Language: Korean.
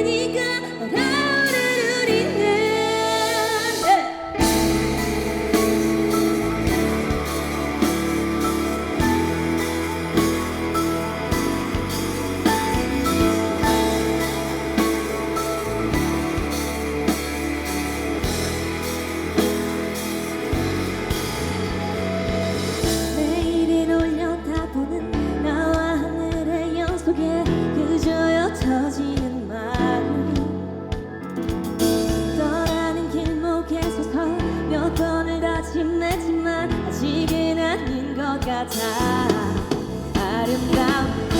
You. good. 같아 아름다운